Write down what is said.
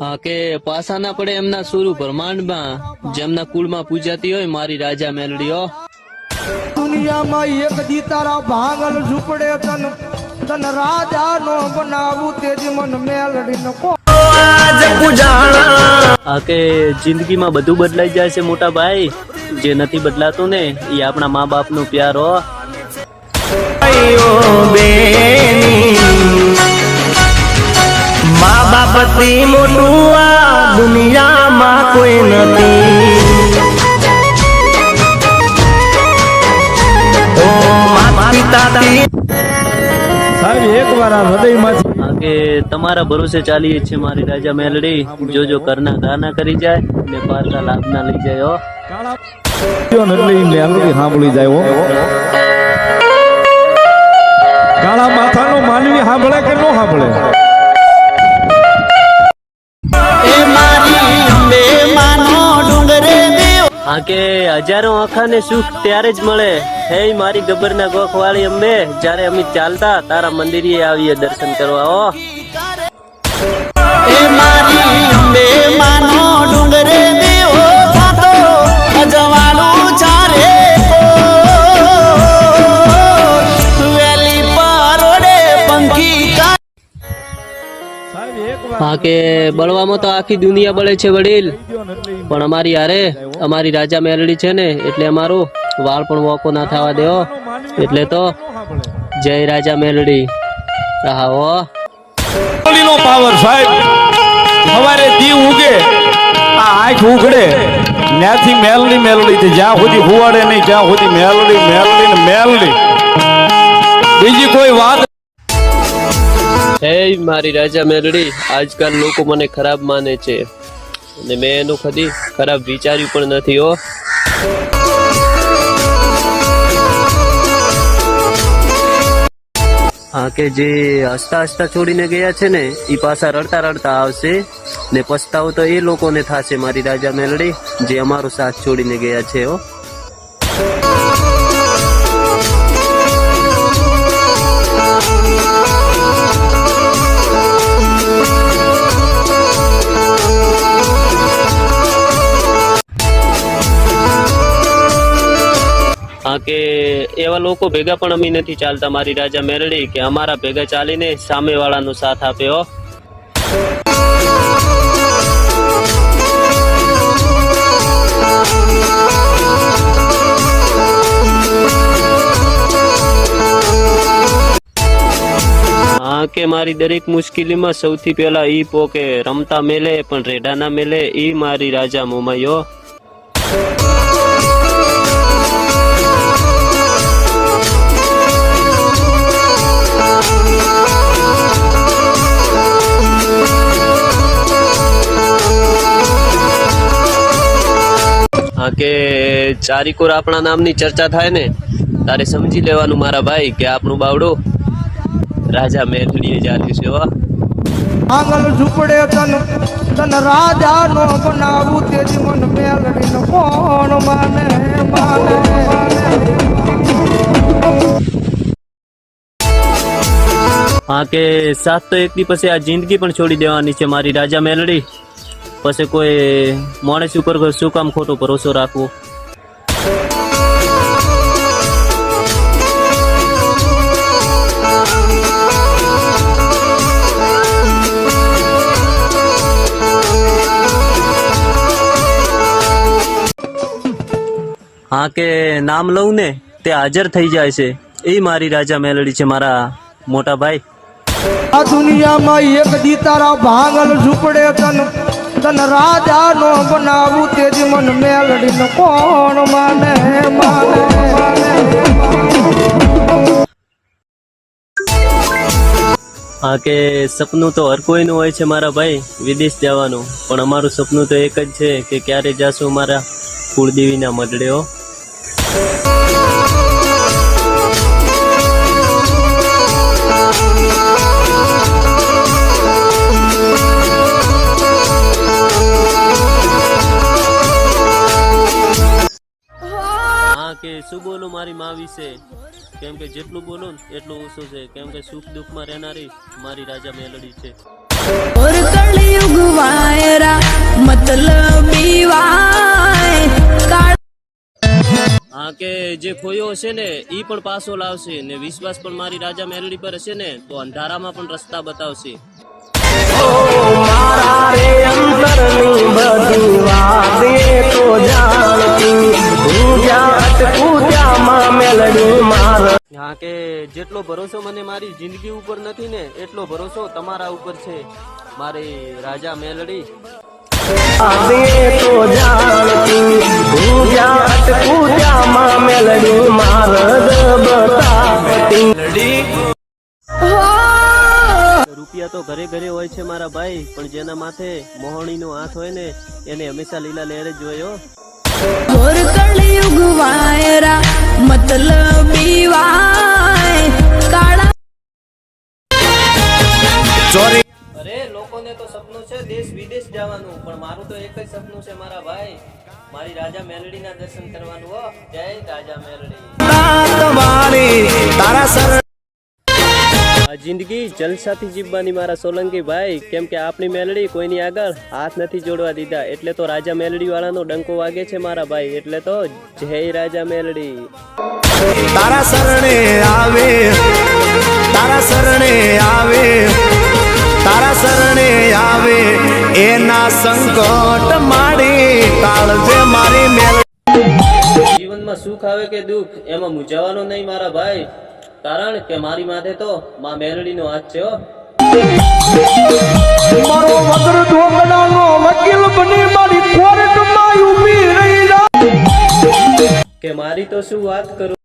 હા કે પાસા ના પડે એમના સુરુ બ્રહ્માંડમાં જેમના કુળમાં પૂજાતી હોય મારી રાજા મેલડીઓ. દુનિયામાં એક દી તારા ભાંગલ ઝૂપડે તન તન રાજા નો બનાવું તેજી મન મેલડી નો કો હા કે જિંદગીમાં બધું બદલાઈ જાય છે મોટા ભાઈ. જે નથી બદલાતું ને એ આપણા મા બાપ નો પ્યાર હો. સાહેબ એક વાર આ હૃદયમાંથી કે તમારા ભરોસે ચાલીએ છે મારી રાજા મેલડી. જોજો કરના ગાના કરી જાય ને પારકા લાભ ના લઈ જાય હો. એટલે સાંભળી જાય હો. કાળા માથાનો માનવી સાંભળે કે ન સાંભળે? હા કે હજારો આંખાને સુખ ત્યારે જ મળે. હે મારી ગબરના ગોખ વાળી અંબે, જ્યારે અમે ચાલતા, તારા મંદિરે આવીએ દર્શન કરવા, હો. કે બળવામાં તો આખી દુનિયા બળે છે વડીલ. પણ અમારી હારે અમારી રાજા મેલડી છે ને, એટલે અમારું વાળ પણ વોકો ના થવા દેવો. એટલે તો જય રાજા મેલડી હો. નો પાવર સાહેબ. સવારે દીવ ઉગે, આ આંખ ઉઘડે. ત્યાંથી મેલડી મેલડી જ્યાં સુધી હુવાડે નહીં, ત્યાં સુધી મેલડી મેલડી ને મેલડી. બીજી કોઈ વાત હે મારી રાજા મેલડી, આજકાલ લોકો મને ખરાબ માને છે. અને મેં એનું કદી ખરાબ વિચાર્યું પણ નથી, હો. હા, કે જે હસતા હસતા છોડીને ગયા છે ને એ પાછા રડતા રડતા આવશે. ને પસ્તાવો તો એ લોકોને થશે, મારી રાજા મેલડી, જે અમારો સાથ છોડીને ગયા છે, હો. હા, કે એવા લોકો ભેગા પણ અમે નથી ચાલતા. મારી રાજા મેરડી કે અમારા ભેગા ચાલીને સામે વાળાનો સાથ આપ્યો કે મારી દરેક મુશ્કેલીમાં સૌથી પહેલા ઈ પોકે રમતા મેલે, પણ રેડાના મેલે, ઈ મારી રાજા મોમાયો કે ચારિકોર આપણા નામની ચર્ચા થાય ને તારે સમજી લેવાનું મારા ભાઈ કે આપણું બાવડું રાજા મેથડીએ જાત્યું છે હો ભાંગલ ઝૂપડે તન તન રાજા નો બનાવું તે જીવન મેલડી નો કોણ માને માને હા કે સાત તો એક દી પછી આ જિંદગી પણ છોડી દેવાની છે મારી રાજા મેલડી. પછી કોઈ માણસ ઉપર કોઈ શું કામ ખોટો ભરોસો રાખવો? હા કે નામ લઉં ને, તે હાજર થઈ જાય છે. એ મારી રાજા મેલડી છે, મારા મોટા ભાઈ. આ દુનિયામાં એક દી તારા ભાંગલ ઝૂપડે તન. તન રાજા નો બનાવું તેજી મન મેલડી નો કોણ માને માને હા કે સપનું તો હર કોઈનું હોય છે મારા ભાઈ, વિદેશ જવાનું. પણ અમારું સપનું તો એક જ છે કે ક્યારે જાશું મારા કુળદેવીના મઢડે છે. કેમ કે જેટલું બોલું એટલું ઓછું છે. કેમ કે સુખ દુઃખમાં રહેનારી મારી રાજા મેલડી છે. હા કે જે ખોયો હશે ને એ પણ પાછો લાવશે ને વિશ્વાસ પણ મારી રાજા મેલડી પર હશે ને તો અંધારામાં પણ રસ્તા બતાવશે. મારા રે અંતરની બધી વાત તો જાણતી. હું જ્યાં અટકું ત્યાં માં મેલડી માર. હા કે જેટલો ભરોસો મને મારી જિંદગી ઉપર નથી ને એટલો ભરોસો તમારા ઉપર છે. મારી રાજા મેલડી. વાત તો જાણતી હું જ્યાં અટકું ત્યાં માં મેલડી. માર બતાવતી રૂપિયા તો ઘરે ઘરે હોય છે મારા ભાઈ પણ જેના માથે મોહણીનો હાથ હોય ને એને હંમેશા લીલા લહેર જ હોય એક જ સપનું છે મારા ભાઈ. મારી રાજા મેલડીના દર્શન કરવાનું હો. જય રાજા મેલડી. તારા શરણ જિંદગી જલસાથી જીવવાની મારા સોલંકી ભાઈ. કેમ કે આપણી મેલડી કોઈની આગળ હાથ નથી જોડવા દીધા. એટલે તો રાજા મેલડી વાળાનો ડંકો વાગે છે મારા ભાઈ. એટલે તો જય રાજા મેલડી. તારા શરણે આવે તારા શરણે આવે તારા એના સંકટ માડી ટાળજે મારી મેલ જીવનમાં સુખ આવે કે દુઃખ એમાં મૂંઝાવાનો નહીં મારા ભાઈ. કારણ કે મારી માથે તો માં મેલડીનો હાથ છે મારો વગર ઢોકળાનો વકીલ બની મારી કોર્ટમાં ઊભી રહી કે મારી તો શું વાત કરું?